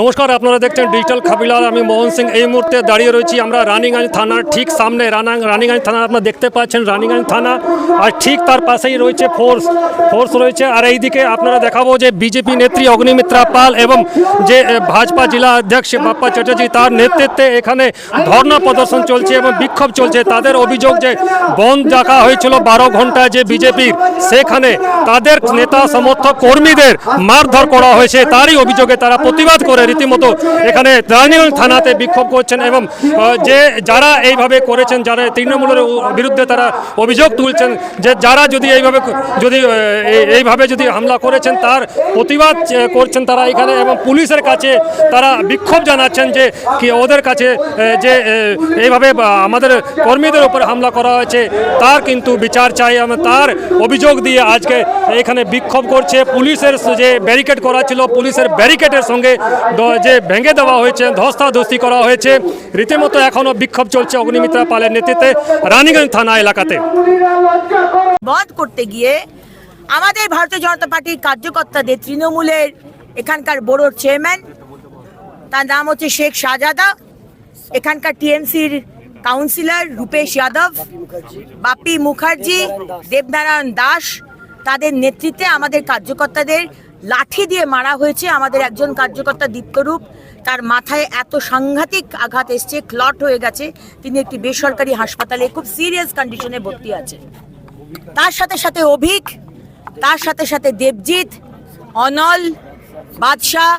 নমস্কার, আপনারা দেখছেন ডিজিটাল খাবিলার আমি মোহন সিং। এই মুহূর্তে দাঁড়িয়ে রয়েছি আমরা রানীগঞ্জ থানার ঠিক সামনে। রানা রানীগঞ্জ থানা আপনারা দেখতে পাচ্ছেন রানীগঞ্জ থানা। আর ঠিক তার পাশেই রয়েছে ফোর্স ফোর্স রয়েছে। আর এইদিকে আপনারা দেখাবো যে বিজেপি নেত্রী অগ্নিমিত্রা পাল এবং যে ভাজপা জেলা অধ্যক্ষ বাপ্পা চ্যাটার্জি, তার নেতৃত্বে এখানে ধর্ণা প্রদর্শন চলছে এবং বিক্ষোভ চলছে। তাদের অভিযোগ যে, বন্ধ রাখা হয়েছিল বারো ঘণ্টা যে বিজেপির সেখানে তাদের নেতা সমর্থক কর্মীদের মারধর করা হয়েছে। তারই অভিযোগে তারা প্রতিবাদ করে রীতিমতো এখানে রানীগঞ্জ থানাতে বিক্ষোভ করছেন এবং যে যারা এইভাবে করেছেন, যারা তৃণমূলের বিরুদ্ধে তারা অভিযোগ তুলছেন যে যারা যদি এইভাবে যদি এইভাবে যদি হামলা করেছেন, তার প্রতিবাদ করছেন তারা এখানে এবং পুলিশের কাছে তারা বিক্ষোভ জানাচ্ছেন যে কি ওদের কাছে যে এইভাবে আমাদের কর্মীদের উপর হামলা করা হয়েছে, তার কিন্তু বিচার চাই এবং তার অভিযোগ দিয়ে আজকে এখানে বিক্ষোভ করছে। পুলিশের যে ব্যারিকেড করা ছিল, পুলিশের ব্যারিকেডের সঙ্গে যে ভেঙে দেওয়া হয়েছে, ধস্তাধস্তি করা হয়েছে, রীতিমতো এখনও বিক্ষোভ চলছে অগ্নিমিত্রা পালের নেতৃত্বে রানীগঞ্জ থানা এলাকাতে। বধ করতে গিয়ে আমাদের ভারতীয় জনতা পার্টির কার্যকর্তাদের তৃণমূলের এখানকার বড় চেয়ারম্যান, তার নাম হচ্ছে শেখ শাহজাদা, এখানকার টিএমসির কাউন্সিলর রূপেশ যাদব, বাপি মুখার্জি, দেবনারায়ণ দাস, তাদের নেতৃত্বে আমাদের কার্যকর্তাদের লাঠি দিয়ে মারা হয়েছে আমাদের একজন কার্যকর্তা দীপ্তরূপ। তার মাথায় এত সাংঘাতিক আঘাত এসছে ক্লট হয়ে গেছে। তিনি একটি বেসরকারি হাসপাতালে খুব সিরিয়াস কন্ডিশনে ভর্তি আছে তার সাথে সাথে অভিক তার সাথে সাথে দেবজিৎ অনল বাদশাহ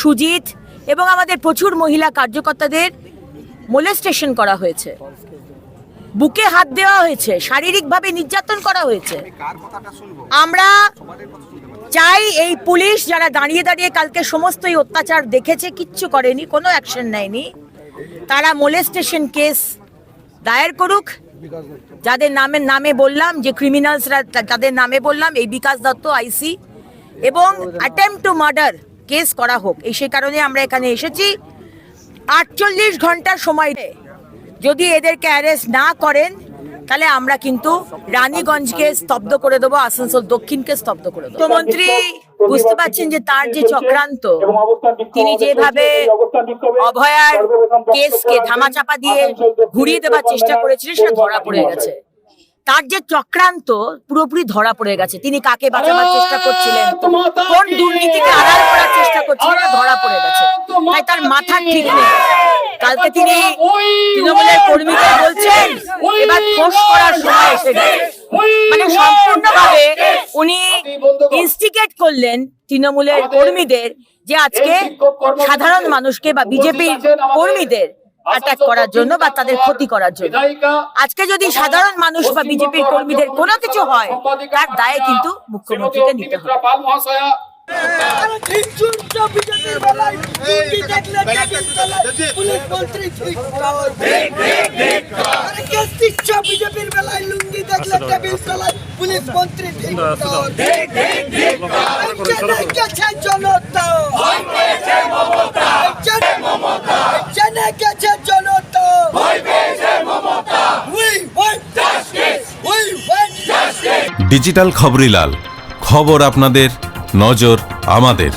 সুজিত এবং আমাদের প্রচুর মহিলা কার্যকর্তাদের মোলেস্টেশন করা হয়েছে। বুকে হাত দেওয়া হয়েছে শারীরিকভাবে নির্যাতন করা হয়েছে। আমরা চাই এই পুলিশ যারা দাঁড়িয়ে দাঁড়িয়ে কালকে সমস্ত এই অত্যাচার দেখেছে, কিচ্ছু করেনি, কোনো অ্যাকশন নেয়নি। তারা মোলেস্টেশন কেস দায়ের করুক। যাদের নামে নামে বললাম, যে ক্রিমিনালসরা তাদের নামে বললাম, এই বিকাশ দত্ত আইসি এবং অ্যাটেম্প টু মার্ডার কেস করা হোক। এই সেই কারণে আমরা এখানে এসেছি। আটচল্লিশ ঘণ্টার সময়। যদি এদেরকে অ্যারেস্ট না করেন তাহলে আমরা কিন্তু রানীগঞ্জকে স্তব্ধ করে দেবো আসানসোল দক্ষিণকে স্তব্ধ করে দেবো। মুখ্যমন্ত্রী বুঝতে পারছেন যে তার যে চক্রান্ত তিনি যেভাবে অভয়ার কেসকে ধামাচাপা দিয়ে ঘুরিয়ে দেওয়ার চেষ্টা করেছিলেন সেটা ধরা পড়ে গেছে। তার যে চক্রান্ত পুরোপুরি ধরা পড়ে গেছে। তিনি কাকে বাঁচাবার চেষ্টা করছিলেন? কোন দুর্নীতিকে আড়াল করার চেষ্টা করছিলেন ধরা পড়ে গেছে। তাই তার মাথা ঠিক নেই। কালকে তিনি তৃণমূলের কর্মীদের বলছেন এবার ফোর্স করার সময় এসে গেছে। মানে সম্পূর্ণভাবে উনি ইনস্টিগেট করলেন তৃণমূলের কর্মীদের যে আজকে সাধারণ মানুষকে বা বিজেপির কর্মীদের অ্যাটাক করার জন্য বা তাদের ক্ষতি করার জন্য। আজকে যদি সাধারণ মানুষ বা বিজেপির কর্মীদের কোনো কিছু হয় তার দায়ে কিন্তু মুখ্যমন্ত্রীকে নিতে হবে। বিজেপির বেলায় লুঙ্গি দেখলে টেবিল তলায় পুলিশ মন্ত্রী গেছে জনতা। জেনে গেছে জনতা. ডিজিটাল খবরিলাল খবর আপনাদের নজর আমাদের।